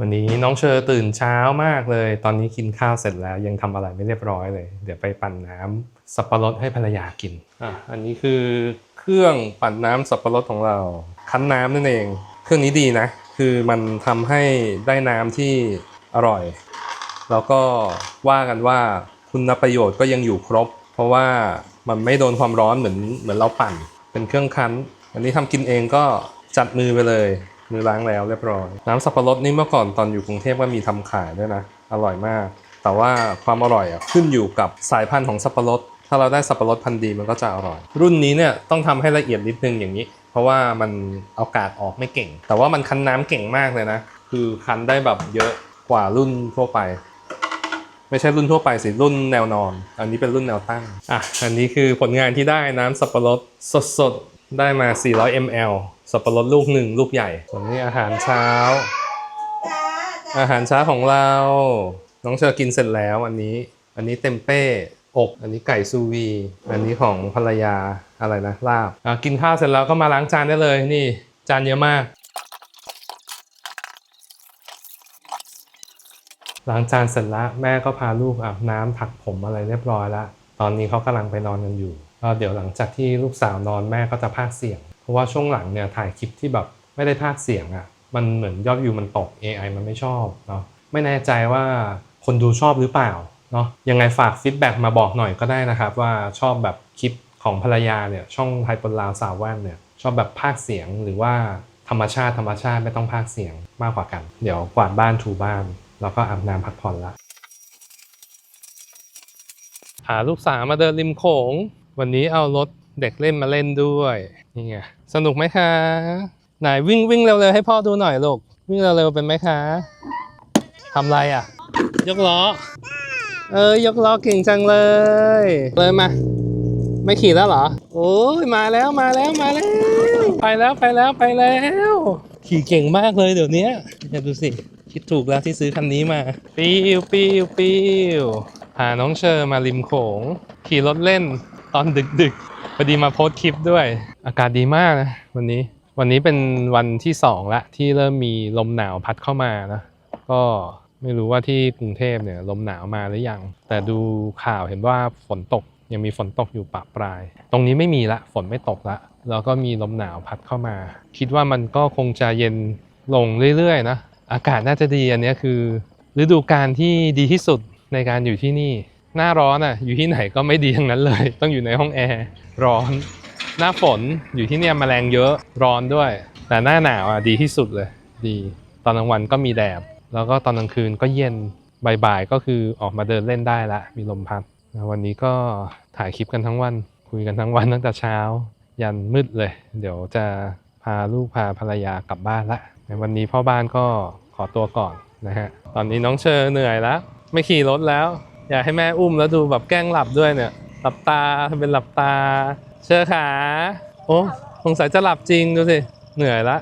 วันนี้น้องเชอตื่นเช้ามากเลย ตอนนี้กินข้าวเสร็จแล้วยังทำอะไรไม่เรียบร้อยเลย เดี๋ยวไปปั่นน้ำสับปะรดให้ภรรยากินอะอันนี้คือเครื่องปั่นน้ำสับปะรดของเรา คั้นน้ำนั่นเอง เครื่องนี้ดีนะ คือมันทำให้ได้น้ำที่อร่อย แล้วก็ว่ากันว่าคุณประโยชน์ก็ยังอยู่ครบ เพราะว่ามันไม่โดนความร้อนเหมือนเหมือนเราปั่น เป็นเครื่องคั้น อันนี้ทำกินเองก็จัดมือไปเลย มือล้างแล้วเรียบร้อย น้ำสับปะรดนี่เมื่อก่อนตอนอยู่กรุงเทพก็มีทำขายด้วยนะ อร่อยมาก แต่ว่าความอร่อยอะขึ้นอยู่กับสายพันธุ์ของสับปะรด ถ้าเราได้สับปะรดพันธุ์ดีมันก็จะอร่อย รุ่นนี้เนี่ยต้องทำให้ละเอียดนิดนึงอย่างนี้ เพราะว่ามันเอากาดออกไม่เก่ง แต่ว่ามันคั้นน้ำเก่งมากเลยนะ คือคั้นได้แบบเยอะกว่ารุ่นทั่วไป ไม่ใช่รุ่นทั่วไปสิรุ่นแนวนอน อันนี้เป็นรุ่นแนวตั้งอะอันนี้คือผลงานที่ได้น้ำสับปะรดสดๆได้มา 400 ml สับปะรดลูกหนึ่งลูกใหญ่ ส่วนนี้อาหารเช้า อาหารเช้าของเรา น้องเชอกินเสร็จแล้วอันนี้ อันนี้เต็มเป้อกอันนี้ไก่ซูวี อันนี้ของภรรยาอะไรนะลาบอะกินข้าวเสร็จแล้วก็มาล้างจานได้เลยนี่ จานเยอะมาก ล้างจานเสร็จแล้วแม่ก็พาลูกอาบน้ำถักผมอะไรเรียบร้อยแล้วตอนนี้เขากำลังไปนอนกันอยู่ก็เดี๋ยวหลังจากที่ลูกสาวนอนแม่ก็จะพากเสียง ราะว่าช่วงหลังเนี่ยถ่ายคลิปที่แบบไม่ได้พากเสียงอะ่ะมันเหมือนยอดวิวมันตก AI มันไม่ชอบเนาะไม่แน่ใจว่าคนดูชอบหรือเปล่าเนาะยังไงฝากฟีดแบ็กมาบอกหน่อยก็ได้นะครับว่าชอบแบบคลิปของภรรยาเนี่ยช่องไทยปนลาวสาวแว่นเนี่ยชอบแบบพากเสียงหรือว่าธรรมชาติธรรมชาติไม่ต้องพากเสียงมากกว่ากัน เดี๋ยวกวาดบ้านถูบ้านแล้วก็อาบน้ำพักผ่อนละพาลูกสาวมาเดินริมโขง วันนี้เอารถเด็กเล่นมาเล่นด้วย นี่ไงสนุกไหมคะไหนวิ่งวิ่งเร็วๆให้พ่อดูหน่อยลูกวิ่งเร็วๆเป็นไหมคะทำไรอะ ยกล้อ เออยกล้อเก่งจังเลย เลยมา ไม่ขี่แล้วเหรอ โอ้ยมาแล้วมาแล้วมาแล้ว ไปแล้วไปแล้วไปแล้ว ขี่เก่งมากเลยเดี๋ยวนี้อย่าดูสิ คิดถูกแล้วที่ซื้อคันนี้มา ปิ้วปิ้วปิ้วพาน้องเชอร์มาริมโขง ขี่รถเล่น ตอนดึกๆพอดีมาโพสคลิปด้วย อากาศดีมากนะวันนี้วันนี้เป็นวันที่สองละที่เริ่มมีลมหนาวพัดเข้ามานะก็ไม่รู้ว่าที่กรุงเทพเนี่ยลมหนาวมาหรือยัง แต่ดูข่าวเห็นว่าฝนตกยังมีฝนตกอยู่ปะปลาย ตรงนี้ไม่มีละฝนไม่ตกละแล้วก็มีลมหนาวพัดเข้ามา คิดว่ามันก็คงจะเย็นลงเรื่อยๆนะอากาศน่าจะดีอันนี้คือ ฤดูกาลที่ดีที่สุดในการอยู่ที่นี่ หน้าร้อนอะอยู่ที่ไหนก็ไม่ดีทั้งนั้นเลย ต้องอยู่ในห้องแอร์ร้อน หน้าฝนอยู่ที่เนี่ยแมลงเยอะร้อนด้วย แต่หน้าหนาวอะดีที่สุดเลย ดีตอนกลางวันก็มีแดดแล้วก็ตอนกลางคืนก็เย็นบ่ายๆก็คือออกมาเดินเล่นได้ละ มีลมพัดวันนี้ก็ถ่ายคลิปกันทั้งวัน คุยกันทั้งวันตั้งแต่เช้า ยันมืดเลย เดี๋ยวจะพาลูกพาภรรยากลับบ้านละในวันนี้พ่อบ้านก็ขอตัวก่อนนะฮะตอนนี้น้องเชอร์เหนื่อยแล้ว ไม่ขี่รถแล้ว อยากให้แม่อุ้มแล้วดูแบบแกล้งหลับด้วยเนี่ย หลับตาทำเป็นหลับตา เชื่อขา โอ้สงสัยจะหลับจริงดูสิ เหนื่อยละ